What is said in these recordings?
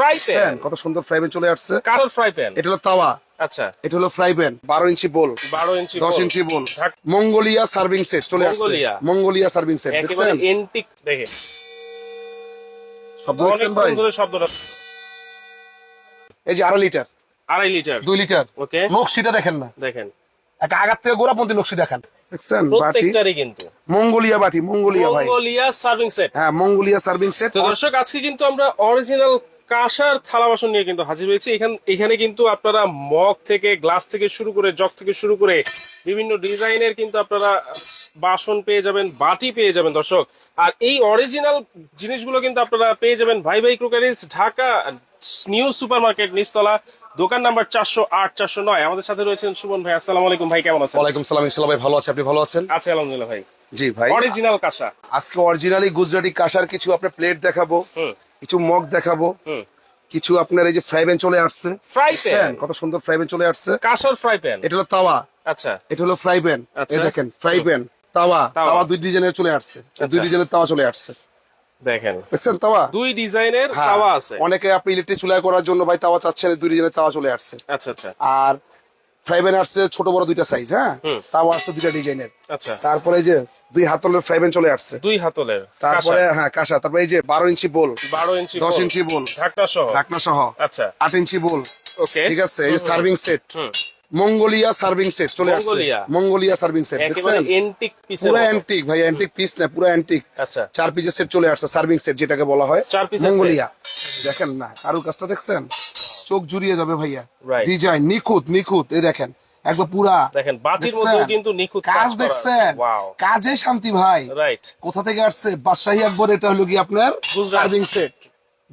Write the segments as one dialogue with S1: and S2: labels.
S1: Fry pan
S2: কত সুন্দর fry pan চলে আসছে।
S1: কাঠের ফ্রাই প্যান
S2: এটা হলো তাওয়া।
S1: আচ্ছা।
S2: এটা হলো ফ্রাই প্যান বারো ইঞ্চি বোল
S1: বারো ইঞ্চি
S2: দশ ইঞ্চি বোল মঙ্গোলিয়া সার্ভিং সেট চলে আসছে।
S1: মঙ্গোলিয়া।
S2: সার্ভিং সেট দেখছেন?
S1: এন্টিক দেখে
S2: শব্দ দেখছেন ভাই?
S1: শব্দটা।
S2: এই যে আড়াই লিটার।
S1: আড়াই লিটার।
S2: দুই লিটার।
S1: ওকে।
S2: নকশিটা দেখেন না।
S1: দেখেন।
S2: আগার থেকে গোড়াপন্থী নকশি দেখেন।
S1: কিন্তু।
S2: মঙ্গোলিয়া বাটি মঙ্গোলিয়া ভাই।
S1: মঙ্গোলিয়া সার্ভিং সেট
S2: হ্যাঁ মঙ্গোলিয়া সার্ভিং সেট
S1: দর্শক আজকে কিন্তু আমরা অরিজিনাল কাঁসার থালা বাসন নিয়ে কিন্তু হাজির হয়েছে। এখান এখানে কিন্তু আপনারা মগ থেকে গ্লাস থেকে শুরু করে জগ থেকে শুরু করে বিভিন্ন ডিজাইনের কিন্তু আপনারা বাসন পেয়ে যাবেন বাটি পেয়ে যাবেন দর্শক। আর এই অরিজিনাল জিনিসগুলো কিন্তু আপনারা পেয়ে যাবেন ভাই ভাই crockeries Dhaka new super market নিচতলা দোকান নাম্বার চারশো আট চারশো নয়। আমাদের সাথে রয়েছেন সুমন ভাই। আসসালামু আলাইকুম ভাই কেমন আছেন?
S2: ওয়ালাইকুম সালাম ইসলাম ভাই ভালো আছে। আপনি ভালো আছেন?
S1: আছে আলহামদুলিল্লাহ ভাই।
S2: জি ভাই।
S1: অরিজিনাল কাঁসা।
S2: আজকে অরিজিনালি গুজরাটি কাঁসার কিছু আপনার প্লেট দেখাবো।
S1: হুম।
S2: কিছু মগ দেখাবো। কিছু আপনার এই যে ফ্রাই প্যান চলে আসছে।
S1: ফ্রাই প্যান
S2: কত সুন্দর ফ্রাই প্যান চলে আসছে।
S1: কাঁসার ফ্রাই প্যান
S2: এটা হলো তাওয়া।
S1: আচ্ছা।
S2: এটা হলো ফ্রাই প্যান
S1: আচ্ছা।
S2: এই দেখেন ফ্রাই প্যান তাওয়া।
S1: তাওয়া।
S2: তাওয়া দুই ডিজাইনের চলে আসছে। দুই
S1: আচ্ছা।
S2: ডিজাইনের তাওয়া চলে আসছে।
S1: দেখেন।
S2: দেখছেন তাওয়া?
S1: দুই ডিজাইনের
S2: হ্যাঁ,
S1: তাওয়া আছে।
S2: অনেকে আপনি ইলেকট্রিক চুলায় করার জন্য ভাই তাওয়া চাচ্ছেন দুই ডিজাইনের তাওয়া চলে আসছে।
S1: আচ্ছা আচ্ছা।
S2: আর ফ্রাই আসছে ছোট বড় দুইটা সাইজ হ্যাঁ? তাওয়া আসছে দুইটা ডিজাইনের
S1: আচ্ছা।
S2: তারপরে যে দুই হাতলের ফ্রাই চলে আসছে।
S1: দুই হাতলের
S2: তারপরে হ্যাঁ কাঁসা। তারপরে এই যে বারো ইঞ্চি বোল
S1: বারো ইঞ্চি
S2: দশ ইঞ্চি বোল
S1: ঢাকনা সহ।
S2: ঢাকনা সহ
S1: আচ্ছা।
S2: আট ইঞ্চি বোল
S1: ওকে
S2: ঠিক আছে এই serving set Mongolia serving set চলে আসছে।
S1: মঙ্গোলিয়া।
S2: সার্ভিং সেট দেখছেন? পুরো অ্যান্টিক ভাই অ্যান্টিক পিস না পুরো অ্যান্টিক
S1: আচ্ছা।
S2: চার পিসের সেট চলে আসছে সার্ভিং সেট যেটাকে বলা হয়
S1: চার
S2: মঙ্গোলিয়া। দেখেন না কারু কাজটা দেখছেন? চোখ জুড়িয়ে যাবে ভাইয়া। ডিজাইন নিখুঁত নিখুঁত এই দেখেন একদম পুরা।
S1: দেখেন বাটির? মধ্যেও কিন্তু নিখুঁত কাজ
S2: দেখছেন? কাজে শান্তি ভাই।
S1: রাইট
S2: কোথা থেকে আসছে? বাদশাহী আকবর এটা হলো কি আপনার। সার্ভিং সেট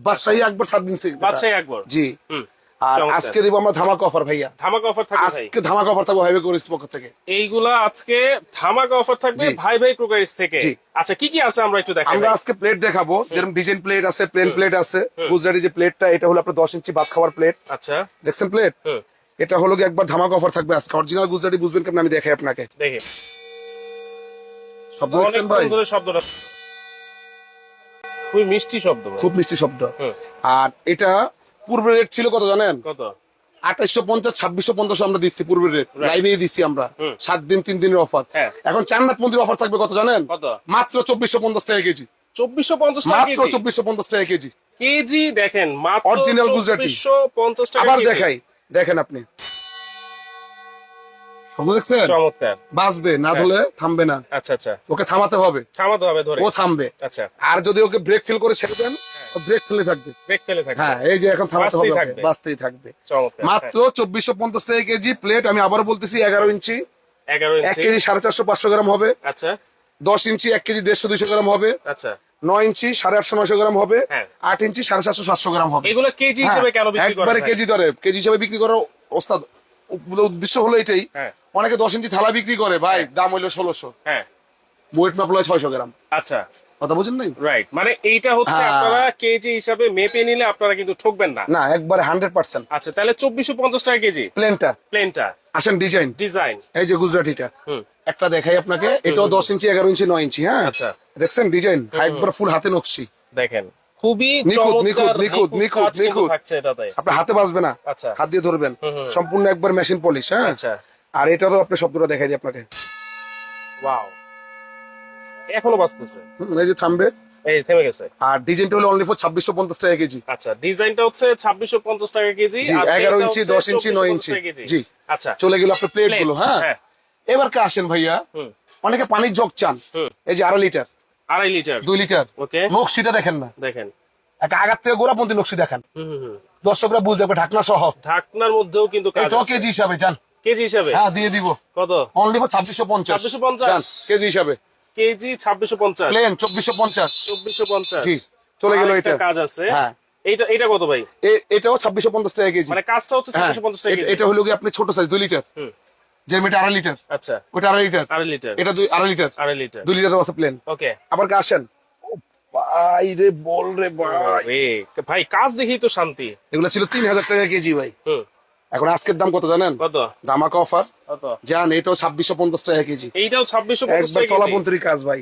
S2: বাদশাহী আকবর সার্ভিং সেট
S1: বাদশাহী আকবর।
S2: জি। আর আজকে দিব আমরা ধামাকা অফার ভাইয়া।
S1: ধামাকা অফার থাকবে
S2: আজকে ধামাকা অফার থাকবে হাইওয়ে কোরিস পক্ষ থেকে।
S1: এইগুলা আজকে ধামাকা অফার থাকবে ভাই ভাই ক্রোকারিস থেকে। আচ্ছা কি কি আছে আমরা একটু দেখাই
S2: আমরা আজকে প্লেট দেখাবো। যেরকম ডিজাইন প্লেট আছে প্লেন প্লেট আছে গুজরাটি যে প্লেটটা এটা হলো আপনার দশ ইঞ্চি ভাত খাওয়ার প্লেট
S1: আচ্ছা।
S2: দেখছেন প্লেট এটা হলো কি একবার ধামাকা অফার থাকবে আজকে। অরিজিনাল গুজরাটি বুঝবেন কেমন আমি দেখাই আপনাকে।
S1: দেখি।
S2: শব্দ দেখছেন ভাই?
S1: শব্দটা খুবই মিষ্টি শব্দ
S2: খুব মিষ্টি শব্দ। আর এটা পূর্বের রেট ছিল কত জানেন?
S1: কত?
S2: আঠাইশো পঞ্চাশ ছাব্বিশশো পঞ্চাশ আমরা দিচ্ছি পূর্বের রেট লাইভে দিচ্ছি আমরা। সাত দিন তিন দিনের অফার
S1: হ্যাঁ।
S2: এখন চান্নাথ মন্দির অফার থাকবে কত জানেন? মাত্র চব্বিশশো পঞ্চাশ টাকা কেজি।
S1: চব্বিশশো পঞ্চাশ
S2: মাত্র চব্বিশশো পঞ্চাশ টাকা কেজি।
S1: কেজি দেখেন
S2: Original গুজরাটি।
S1: পঞ্চাশ টাকা
S2: আবার দেখাই। দেখেন আপনি। দেখছেন?
S1: চমৎকার।
S2: বাঁচবে না ধরলে থামবে না।
S1: আচ্ছা আচ্ছা।
S2: ওকে থামাতে হবে।
S1: থামাতে হবে ধরে।
S2: ও থামবে।
S1: আচ্ছা।
S2: আর যদি ওকে ব্রেক ফেল করে ছেড়ে দেন? ব্রেক ফেলে থাকবে।
S1: ব্রেক ফেলে থাকে
S2: হ্যাঁ এই যে এখন থামাতে হবে
S1: থাকবে।
S2: বাঁচতেই থাকবে। মাত্র চব্বিশশো পঞ্চাশ টাকা কেজি প্লেট আমি আবার বলতেছি এগারো ইঞ্চি।
S1: হ্যাঁ, এগারো
S2: এক কেজি সাড়ে চারশো পাঁচশো গ্রাম হবে।
S1: আচ্ছা।
S2: দশ ইঞ্চি এক কেজি দেড়শো দুইশো গ্রাম হবে।
S1: আচ্ছা।
S2: নয় ইঞ্চি সাড়ে আটশো নয়শো গ্রাম হবে।
S1: হ্যাঁ।
S2: আট ইঞ্চি সাড়ে সাতশো সাতশো গ্রাম হবে।
S1: এগুলো কেজি হিসেবে কেন
S2: একবারে কেজি দরে কেজি হিসাবে বিক্রি করার ওস্তাদ উদ্দেশ্য হলো এটাই।
S1: হ্যাঁ।
S2: অনেকে দশ ইঞ্চি থালা বিক্রি করে ভাই দাম হইল ষোলোশো।
S1: হ্যাঁ।
S2: ওয়েট ছয়শো গ্রাম।
S1: আচ্ছা।
S2: কথা বুঝেন নাই?
S1: রাইট মানে এইটা হচ্ছে
S2: হ্যাঁ।
S1: আপনারা কেজি হিসাবে মেপে নিলে আপনারা কিন্তু ঠকবেন না।
S2: না একবারে হান্ড্রেড পার্সেন্ট
S1: আচ্ছা তাহলে চব্বিশশো পঞ্চাশ টাকা কেজি?
S2: প্লেনটা
S1: প্লেনটা
S2: আসেন ডিজাইন
S1: ডিজাইন
S2: এই যে গুজরাটিটা। একটা দেখাই আপনাকে এটাও দশ ইঞ্চি এগারো ইঞ্চি নয় ইঞ্চি হ্যাঁ?
S1: আচ্ছা।
S2: দেখছেন ডিজাইন একবার ফুল হাতে নকশি।
S1: দেখেন খুবই
S2: নিখুঁত, নিখুঁত, নিখুঁত,
S1: নিখুঁত।
S2: নিখুঁত, আপনার হাতে বাজবে না।
S1: আচ্ছা।
S2: হাত দিয়ে ধরবেন। সম্পূর্ণ একবার মেশিন পলিশ হ্যাঁ?
S1: আচ্ছা।
S2: আর এটারও আপনি শব্দটা দেখাই দিই আপনাকে।
S1: ওয়াও এখনও বাঁচতেছে।
S2: এই যে থামবে।
S1: এই থেমে গেছে।
S2: আর ডিজাইনটা হলো অনলি ফর ছাব্বিশশো পঞ্চাশ টাকা কেজি।
S1: আচ্ছা ডিজাইনটা হচ্ছে ছাব্বিশশো পঞ্চাশ টাকা কেজি
S2: জি,
S1: আর
S2: 11
S1: প্লেনটা
S2: ইঞ্চি, 10 ইঞ্চি, 9
S1: 2450
S2: ইঞ্চি। জি।
S1: আচ্ছা।
S2: চলে গেল আপনার
S1: প্লেটগুলো
S2: হ্যাঁ?
S1: হ্যাঁ।
S2: এবার কে আসেন ভাইয়া? অনেকে পানির জগ চান। এই যে আড়াই লিটার।
S1: আড়াই লিটার।
S2: দুই লিটার।
S1: ওকে।
S2: নকশিটা দেখেন না।
S1: দেখেন।
S2: আগার থেকে গোড়াপন্থী নকশি দেখেন। দর্শকরা বুঝবে ঢাকনা সহ।
S1: ঢাকনার মধ্যেও কিন্তু কেজি
S2: হিসাবে জান
S1: কেজি হিসাবে?
S2: হ্যাঁ দিয়ে দিব।
S1: কত?
S2: অনলি ফর ছাব্বিশশো পঞ্চাশ।
S1: 2650
S2: কেজি হিসাবে।
S1: কেজি ছাব্বিশশো পঞ্চাশ।
S2: প্লেন চব্বিশশো পঞ্চাশ।
S1: চব্বিশশো পঞ্চাশ।
S2: জি, চলে গেল এটা।
S1: কাজ আছে।
S2: হ্যাঁ।
S1: এইটা এটা কত ভাই?
S2: এটাও ছাব্বিশশো পঞ্চাশ টাকা কেজি।
S1: মানে কাজটা হচ্ছে
S2: হ্যাঁ।
S1: ছাব্বিশশো পঞ্চাশ টাকা কেজি।
S2: এটা হলো কি আপনি ছোট সাইজ দুই লিটার। আড়াই লিটার।
S1: আচ্ছা।
S2: ওটা আড়াই লিটার।
S1: আড়াই লিটার।
S2: এটা দুই আড়াই লিটার।
S1: আড়াই লিটার।
S2: দুই লিটার আছে প্লেন।
S1: ওকে।
S2: আবার আসেন। ভাই রে বল রে ভাই।
S1: ভাই কাজ দেখেই তো শান্তি।
S2: এগুলো ছিল তিন হাজার টাকা কেজি ভাই।
S1: হুম।
S2: এখন আজকের দাম কত জানেন?
S1: কত?
S2: ধামাকা অফার জান এটাও ছাব্বিশশো পঞ্চাশ টাকা কেজি।
S1: এইটাও ছাব্বিশশো
S2: একবার
S1: টাকা কাজ।
S2: ভাই।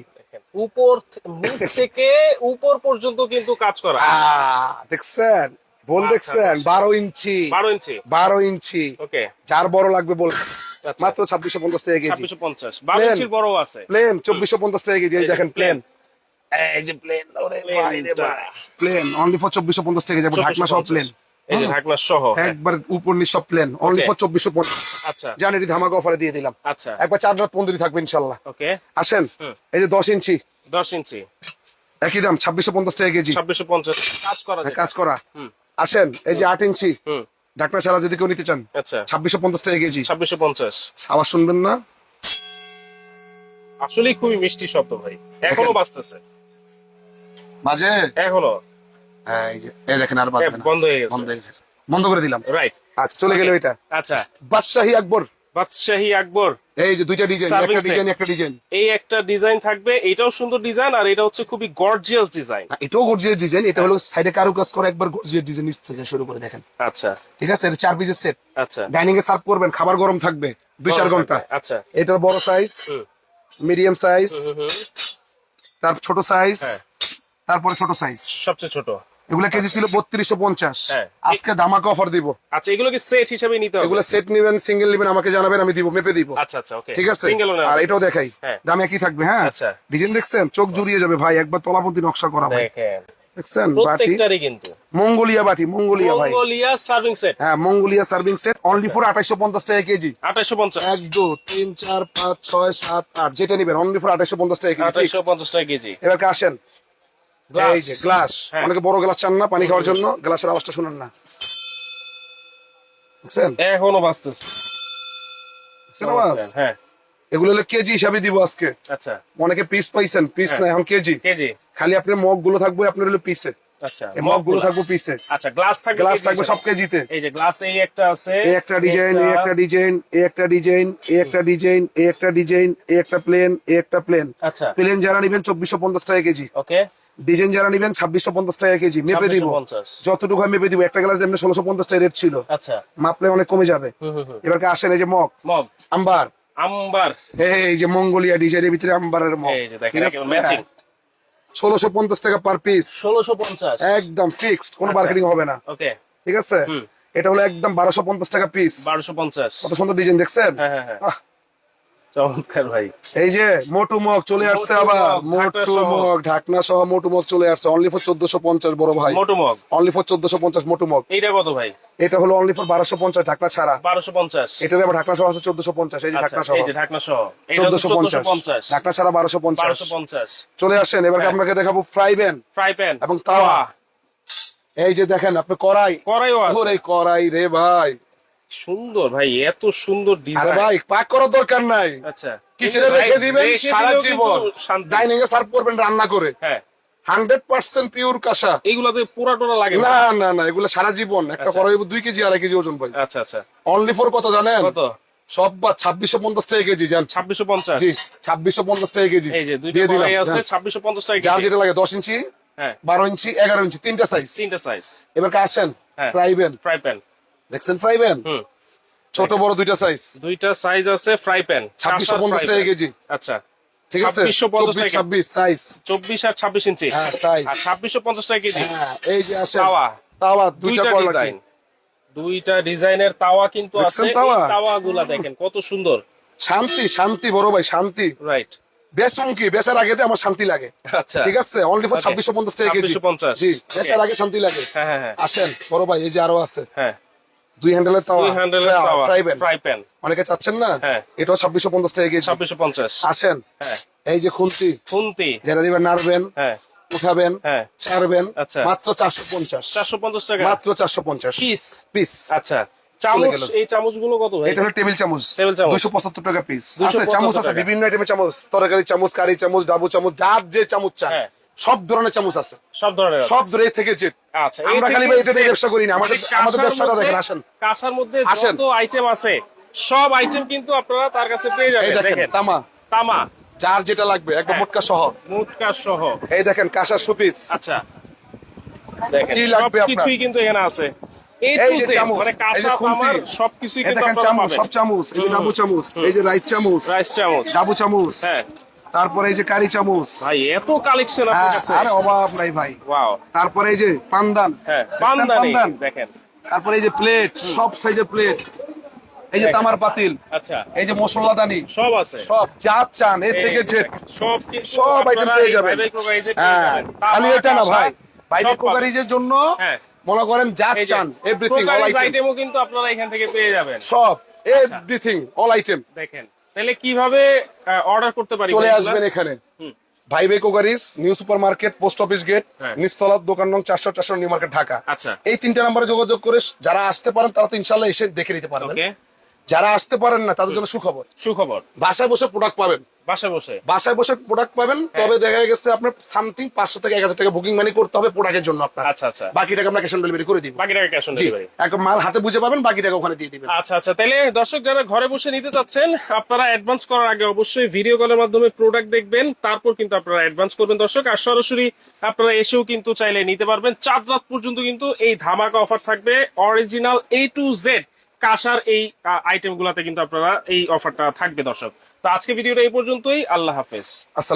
S1: উপর থেকে উপর পর্যন্ত কিন্তু কাজ করা।
S2: দেখছেন? বল
S1: আচ্ছা,
S2: দেখছেন?
S1: আচ্ছা।
S2: বারো ইঞ্চি।
S1: বারো ইঞ্চি।
S2: বারো ইঞ্চি।
S1: ওকে।
S2: যার বড় লাগবে বল।
S1: আচ্ছা।
S2: মাত্র ছাব্বিশশো পঞ্চাশ টাকা কেজি।
S1: ছাব্বিশশো পঞ্চাশ। বারো ইঞ্চির বড় আছে।
S2: প্লেন চব্বিশশো পঞ্চাশ টাকা কেজি। দেখেন প্লেন এই যে প্লেন প্লেন অনলি ফর চব্বিশশো পঞ্চাশ টাকা যাব ঢাকনা সব প্লেন
S1: এই যে ঢাকনা সহ। হ্যাঁ।
S2: একবার উপর নিচ সব প্লেন অনলি ফর চব্বিশশো পঞ্চাশ।
S1: আচ্ছা।
S2: জানি ধামাকা অফারে দিয়ে দিলাম।
S1: আচ্ছা।
S2: একবার চার রাত পনেরো থাকবে ইনশাল্লাহ
S1: ওকে
S2: আসেন এই যে দশ ইঞ্চি।
S1: দশ ইঞ্চি।
S2: একই দাম ছাব্বিশশো পঞ্চাশ টাকা কেজি।
S1: ছাব্বিশশো পঞ্চাশ। কাজ করা
S2: কাজ করা। আসেন এই যে আট ইঞ্চি।
S1: হুম।
S2: ঢাকনা ছাড়া যদি কেউ নিতে চান
S1: আচ্ছা।
S2: ছাব্বিশশো পঞ্চাশ টাকা কেজি।
S1: ছাব্বিশশো পঞ্চাশ।
S2: আবার শুনবেন না?
S1: আসলেই খুবই মিষ্টি শব্দ ভাই। এখনও বাজতেছে।
S2: মাঝে
S1: এখনও।
S2: হ্যাঁ, এই যে এই দেখেন আর বাজবে না?
S1: বন্ধ হয়ে গেছে।
S2: বন্ধ হয়ে গেছে। বন্ধ করে দিলাম।
S1: রাইট
S2: আচ্ছা চলে গেল এটা।
S1: আচ্ছা।
S2: বাদশাহী আকবর।
S1: বাদশাহী আকবর।
S2: এই যে দুইটা ডিজাইন একটা ডিজাইন একটা ডিজাইন
S1: এই একটা ডিজাইন থাকবে। এটাও সুন্দর ডিজাইন আর এটা হচ্ছে খুবই গর্জিয়াস ডিজাইন
S2: এটাও গর্জিয়াস ডিজাইন এটা হলো সাইডে কারু কাজ করে একবার গর্জিয়াস ডিজাইন নিচ থেকে শুরু করে দেখেন।
S1: আচ্ছা।
S2: ঠিক আছে? এটা চার পিসের সেট
S1: আচ্ছা।
S2: ডাইনিং এ সার্ভ করবেন খাবার গরম থাকবে দুই চার ঘণ্টা।
S1: আচ্ছা।
S2: এটার বড় সাইজ মিডিয়াম সাইজ তার ছোট সাইজ
S1: হ্যাঁ।
S2: তারপরে ছোট সাইজ
S1: সবচেয়ে ছোট।
S2: এগুলা কেজি ছিল বত্রিশশো পঞ্চাশ।
S1: হ্যাঁ।
S2: আজকে ধামাকা অফার দিব।
S1: আচ্ছা এগুলো কি সেট হিসেবে নিতে হবে?
S2: এগুলো সেট নিবেন সিঙ্গেল নিবেন আমাকে জানাবেন আমি দিব মেপে দিব।
S1: আচ্ছা আচ্ছা ওকে
S2: ঠিক আছে? আর এটাও দেখাই।
S1: হ্যাঁ।
S2: দাম একই থাকবে হ্যাঁ?
S1: আচ্ছা।
S2: ডিজাইন দেখছেন? চোখ জুড়িয়ে যাবে ভাই একবার তলাপতি নকশা করা ভাই। দেখছেন? বাটি?
S1: কিন্তু।
S2: মঙ্গোলিয়া বাটি মঙ্গোলিয়া ভাই।
S1: মঙ্গোলিয়া সার্ভিং সেট
S2: হ্যাঁ Mongolia serving set only for আঠাইশো পঞ্চাশ টাকা কেজি।
S1: আঠাশশো পঞ্চাশ।
S2: এক দু তিন চার পাঁচ ছয় সাত আট যেটা নিবেন অনলি ফর আঠাইশো পঞ্চাশ টাকা কেজি
S1: আঠাশশো
S2: fixed।
S1: পঞ্চাশ টাকা কেজি।
S2: এবার আসেন। এই যে গ্লাস।
S1: হ্যাঁ।
S2: অনেকে বড় গ্লাস চান না পানি খাওয়ার জন্য। গ্লাসের আওয়াজটা শুনেন না।
S1: এখনও বাঁচতেছে হ্যাঁ।
S2: এগুলো হলো কেজি হিসাবে দিব আজকে।
S1: আচ্ছা।
S2: অনেকে পিস পাইছেন। পিস
S1: হ্যাঁ।
S2: না এখন কেজি।
S1: কেজি।
S2: খালি আপনার মগগুলো থাকবে আপনার হলো পিসে
S1: আচ্ছা
S2: মগগুলো থাকবে পিসে
S1: আচ্ছা গ্লাস থাকবে
S2: গ্লাস
S1: কেজি
S2: থাকবে সব কেজিতে।
S1: এই যে গ্লাস এই একটা আছে
S2: এই একটা ডিজাইন এই একটা ডিজাইন এই একটা ডিজাইন এই একটা ডিজাইন এই একটা ডিজাইন এই একটা প্লেন এই একটা প্লেন।
S1: আচ্ছা।
S2: প্লেন যারা নিবেন চব্বিশশো পঞ্চাশ টাকা কেজি।
S1: ওকে।
S2: ডিজাইন যারা নিবেন ছাব্বিশশো পঞ্চাশ টাকা কেজি মেপে দিব। যতটুকু হয় মেপে দিব। একটা গ্লাস এমনি ষোলোশো পঞ্চাশ টাকা রেট ছিল।
S1: আচ্ছা।
S2: মাপলে অনেক কমে যাবে। এবার কে আসেন এই যে মগ।
S1: মগ।
S2: আম্বার।
S1: আম্বার।
S2: এই যে মঙ্গোলিয়া ডিজাইনের ভিতরে আম্বারের মগ। ষোলোশো পঞ্চাশ টাকা পার পিস
S1: ষোলোশো পঞ্চাশ।
S2: একদম ফিক্সড কোনো
S1: আচ্ছা।
S2: মার্কেটিং হবে না।
S1: ওকে
S2: ঠিক আছে? এটা হলো একদম বারোশো পঞ্চাশ টাকা পিস
S1: বারোশো পঞ্চাশ।
S2: কত সুন্দর ডিজাইন দেখছেন?
S1: হ্যাঁ হ্যাঁ হ্যাঁ। চমৎকার ভাই।
S2: এই যে মোটু মগ চলে আসছে আবার মোটু
S1: সহ।
S2: মগ ঢাকনা সহ মোটু মগ চলে আসছে। অনলি ফর চোদ্দশো পঞ্চাশ বড় ভাই।
S1: মোটো মগ।
S2: অনলি ফর চোদ্দশো পঞ্চাশ মোটু মগ।
S1: এইটা কত ভাই?
S2: এটা হলো অনলি ফর বারোশো পঞ্চাশ ঢাকনা ছাড়া।
S1: বারোশো পঞ্চাশ।
S2: আবার ঢাকনা সহ আছে চোদ্দশো পঞ্চাশ এই যে
S1: আচ্ছা
S2: ঢাকনা সহ।
S1: ঢাকনা সহ।
S2: চোদ্দশো পঞ্চাশ। ঢাকনা ছাড়া বারোশো পঞ্চাশ। চলে আসেন এবার
S1: হ্যাঁ।
S2: আপনাকে দেখাবো ফ্রাই প্যান
S1: ফ্রাই প্যান
S2: এবং তাওয়া। এই যে দেখেন আপনি কড়াই।
S1: কড়াইও আছে।
S2: কড়াই রে ভাই।
S1: সুন্দর ভাই এত সুন্দর ডিজাইন
S2: ভাই পাক করার দরকার নাই।
S1: আচ্ছা।
S2: কিচেনে রেখে দিবেন সারা জীবন। ডাইনিং এ সার্ভ করবেন রান্না করে।
S1: হ্যাঁ।
S2: হান্ড্রেড পার্সেন্ট পিওর কাঁসা।
S1: এইগুলাতে পোড়া টোরা লাগে না।
S2: না না এগুলো সারা জীবন। একটা
S1: আচ্ছা।
S2: দুই কেজি আড়াই কেজি ওজন ভাই।
S1: আচ্ছা আচ্ছা।
S2: অনলি ফর কত জানেন?
S1: কত?
S2: সব বা ছাব্বিশশো পঞ্চাশ টাকা কেজি জান।
S1: ছাব্বিশশো পঞ্চাশ?
S2: জি ছাব্বিশশো পঞ্চাশ টাকা কেজি। দিয়ে দিলাম যান।
S1: ছাব্বিশশো পঞ্চাশ টাকা
S2: যার যেটা লাগে দশ ইঞ্চি
S1: হ্যাঁ।
S2: বারো ইঞ্চি এগারো ইঞ্চি তিনটা সাইজ
S1: তিনটা সাইজ
S2: এবার আসেন?
S1: হ্যাঁ।
S2: ফ্রাই প্যান
S1: ফ্রাই প্যান
S2: দেখছেন ফ্রাই প্যান ছোট বড় দুইটা সাইজ
S1: দুইটা সাইজ আছে ফ্রাই প্যান
S2: 2650 টাকা কেজি।
S1: আচ্ছা।
S2: ঠিক আছে?
S1: 2650
S2: চব্বিশ
S1: টাকা।
S2: ছাব্বিশ সাইজ
S1: চব্বিশ আর ছাব্বিশ ইঞ্চি।
S2: হ্যাঁ।
S1: আর ছাব্বিশশো পঞ্চাশ টাকা কেজি।
S2: হ্যাঁ এই যে আসেন।
S1: তাওয়া।
S2: তাওয়া দুইটা
S1: ডিজাইন দুইটা ডিজাইনের তাওয়া কিন্তু আছে।
S2: তাওয়া?
S1: গুলা দেখেন কত সুন্দর।
S2: শান্তি শান্তি বড় ভাই শান্তি।
S1: রাইট
S2: বেসম কি? বেচার আগে যে আমার শান্তি লাগে।
S1: আচ্ছা।
S2: ঠিক আছে? Only for. ছাব্বিশশো পঞ্চাশ টাকা কেজি।
S1: 2650
S2: জি
S1: Okay.
S2: বেচার আগে শান্তি লাগে।
S1: হ্যাঁ হ্যাঁ হ্যাঁ।
S2: আসেন বড় ভাই এই যে আরও আছে।
S1: হ্যাঁ।
S2: দুই হ্যান্ডেলের তাওয়া ফ্রাই প্যান।
S1: Fry pan.
S2: অনেকে চাচ্ছেন না?
S1: হ্যাঁ।
S2: এটাও ছাব্বিশশো পঞ্চাশ টাকা কেজি।
S1: ছাব্বিশশো পঞ্চাশ।
S2: আসেন।
S1: হ্যাঁ।
S2: এই যে খুন্তি।
S1: খুন্তি।
S2: যারা দিবেন নাড়বেন
S1: হ্যাঁ।
S2: উঠাবেন। ছাড়বেন
S1: আচ্ছা।
S2: মাত্র চারশো পঞ্চাশ।
S1: চারশো পঞ্চাশ টাকা?
S2: মাত্র চারশো পঞ্চাশ।
S1: পিস?
S2: পিস।
S1: আচ্ছা। চামচ এই চামচগুলো কত ভাই?
S2: এটা হলো টেবিল চামচ।
S1: টেবিল চামচ।
S2: দুশো পঁচাত্তর টাকা পিস। আছে চামচ আছে বিভিন্ন আইটেমের চামচ। তরকারি চামচ কারি চামচ ডাবু চামচ যার যে চামচ চান।
S1: হ্যাঁ।
S2: সব ধরনের চামচ আছে।
S1: সব ধরনের
S2: সব ধরে থেকে যে
S1: আচ্ছা
S2: আমরা খালি ভাই এটা ব্যবসা করি না আমাদের
S1: মানে
S2: আমাদের ব্যবসাটা দেখেন আসেন।
S1: কাঁসার মধ্যে যত আইটেম আছে সব আইটেম কিন্তু আপনারা তার কাছে পেয়ে যাবেন
S2: দেখেন তামা।
S1: তামা।
S2: যার যেটা লাগবে একদম
S1: হ্যাঁ।
S2: মোটকা সহ।
S1: মুটকা সহ।
S2: এই দেখেন কাঁসার সুপিস
S1: আচ্ছা। দেখেন
S2: কি লাগবে আপনার?
S1: সবকিছুই কিন্তু এখানে আছে।
S2: এই যে চামচ,
S1: মানে কাঁসা
S2: খুন্তি।
S1: সবকিছুই কিন্তু আপনারা পাবেন।
S2: সব চামচ এই যে ডাবু চামচ এই যে রাইস চামচ
S1: রাইস চামচ।
S2: ডাবু চামচ।
S1: হ্যাঁ।
S2: তারপরে এই যে কারি চামচ।
S1: ভাই এত কালেকশন আপনার
S2: হ্যাঁ
S1: কাছে।
S2: আরে অভাব নাই ভাই।
S1: ওয়াও
S2: তারপরে এই যে পান্দান।
S1: হ্যাঁ পান্দান? দেখেন।
S2: তারপরে এই যে প্লেট সব সাইজের প্লেট এই যে তামার পাতিল।
S1: আচ্ছা।
S2: এই যে মশলাদানি
S1: সব আছে।
S2: সব যা চান এর থেকে
S1: দেখেন, সব কিছু
S2: সব
S1: আইটেম
S2: পেয়ে যাবেন। হ্যাঁ। খালি এটা না ভাই। বাইরে। কুকারিজের জন্য
S1: হ্যাঁ।
S2: মনে করেন যা চান এভরিথিং অল আইটেম
S1: আইটেমও কিন্তু আপনারা এখান থেকে পেয়ে যাবেন।
S2: সব। এভরিথিং অল আইটেম
S1: দেখেন তাহলে কীভাবে অর্ডার করতে পারি
S2: চলে আসবেন এখানে। ভাইবে crockeries new super market post office gate নিস্তলার দোকান নং চারশো চারশো নিউ মার্কেট ঢাকা।
S1: আচ্ছা।
S2: এই তিনটা নাম্বারে যোগাযোগ করে যারা আসতে পারেন তারা তো ইনশাল্লাহ এসে দেখে নিতে পারবেন। যারা আসতে পারেন না তাদের জন্য সুখবর।
S1: সুখবর।
S2: বাসায় বসে প্রোডাক্ট পাবেন।
S1: বাসা বসে।
S2: বাসায় বসে প্রোডাক্ট পাবেন
S1: হ্যাঁ।
S2: তবে দেখা গেছে আপনার সামথিং পাঁচশো থেকে এক হাজার টাকা বুকিং মানি করতে হবে প্রোডাক্টের জন্য আপনার।
S1: আচ্ছা আচ্ছা।
S2: বাকি টাকা আমরা ক্যাশ অন ডেলিভারি করে দিব।
S1: বাকি টাকা ক্যাশ অন ডেলিভারি
S2: একদম মাল হাতে বুঝে পাবেন বাকি টাকা ওখানে দিয়ে দিবেন।
S1: আচ্ছা আচ্ছা। তাহলে দর্শক যারা ঘরে বসে নিতে চাচ্ছেন আপনারা অ্যাডভান্স করার আগে অবশ্যই ভিডিও কলের মাধ্যমে প্রোডাক্ট দেখবেন তারপর কিন্তু আপনারা অ্যাডভান্স করবেন দর্শক। আর সরাসরি আপনারা এসেও কিন্তু চাইলে নিতে পারবেন। চার রাত পর্যন্ত কিন্তু এই ধামাকা অফার থাকবে অরিজিনাল এ টু জেড কাসার এই আইটেম গুলাতে কিন্তু আপনারা এই অফারটা থাকবে দর্শক। তো আজকে ভিডিওটা এই পর্যন্তই। আল্লাহ হাফেজ।
S2: আসসালাম